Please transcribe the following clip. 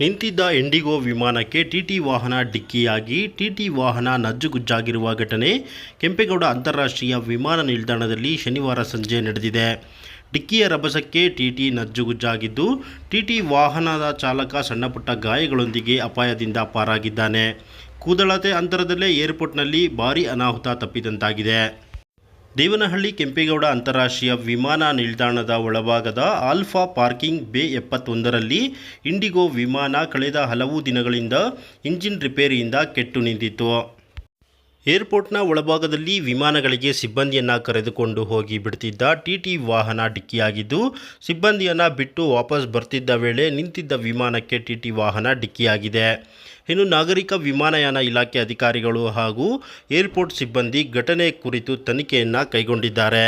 ನಿಂತಿದ್ದ ಇಂಡಿಗೋ ವಿಮಾನಕ್ಕೆ ಟಿಟಿ ವಾಹನ ಡಿಕ್ಕಿಯಾಗಿ ಟಿಟಿ ವಾಹನ ನಜ್ಜುಗುಜ್ಜಾಗಿರುವ ಘಟನೆ ಕೆಂಪೇಗೌಡ ಅಂತಾರಾಷ್ಟ್ರೀಯ ವಿಮಾನ ನಿಲ್ದಾಣದಲ್ಲಿ ಶನಿವಾರ ಸಂಜೆ ನಡೆದಿದೆ. ಡಿಕ್ಕಿಯ ರಭಸಕ್ಕೆ ಟಿಟಿ ನಜ್ಜುಗುಜ್ಜಾಗಿದ್ದು ಟಿಟಿ ವಾಹನದ ಚಾಲಕ ಸಣ್ಣಪುಟ್ಟ ಗಾಯಗಳೊಂದಿಗೆ ಅಪಾಯದಿಂದ ಪಾರಾಗಿದ್ದಾನೆ. ಕೂದಳತೆ ಅಂತರದಲ್ಲೇ ಏರ್ಪೋರ್ಟ್ನಲ್ಲಿ ಭಾರೀ ಅನಾಹುತ ತಪ್ಪಿದಂತಾಗಿದೆ. ದೇವನಹಳ್ಳಿ ಕೆಂಪೇಗೌಡ ಅಂತಾರಾಷ್ಟ್ರೀಯ ವಿಮಾನ ನಿಲ್ದಾಣದ ಒಳಭಾಗದ ಆಲ್ಫಾ ಪಾರ್ಕಿಂಗ್ ಬೇ ಎಪ್ಪತ್ತೊಂದರಲ್ಲಿ ಇಂಡಿಗೋ ವಿಮಾನ ಕಳೆದ ಹಲವು ದಿನಗಳಿಂದ ಇಂಜಿನ್ ರಿಪೇರಿಯಿಂದ ಕೆಟ್ಟು ನಿಂತಿತ್ತು. ಏರ್ಪೋರ್ಟ್ನ ಒಳಭಾಗದಲ್ಲಿ ವಿಮಾನಗಳಿಗೆ ಸಿಬ್ಬಂದಿಯನ್ನು ಕರೆದುಕೊಂಡು ಹೋಗಿ ಬಿಡ್ತಿದ್ದ ಟಿಟಿ ವಾಹನ ಡಿಕ್ಕಿಯಾಗಿದ್ದು, ಸಿಬ್ಬಂದಿಯನ್ನು ಬಿಟ್ಟು ವಾಪಸ್ ಬರ್ತಿದ್ದ ವೇಳೆ ನಿಂತಿದ್ದ ವಿಮಾನಕ್ಕೆ ಟಿಟಿ ವಾಹನ ಡಿಕ್ಕಿಯಾಗಿದೆ. ಇನ್ನು ನಾಗರಿಕ ವಿಮಾನಯಾನ ಇಲಾಖೆ ಅಧಿಕಾರಿಗಳು ಹಾಗೂ ಏರ್ಪೋರ್ಟ್ ಸಿಬ್ಬಂದಿ ಘಟನೆ ಕುರಿತು ತನಿಖೆಯನ್ನು ಕೈಗೊಂಡಿದ್ದಾರೆ.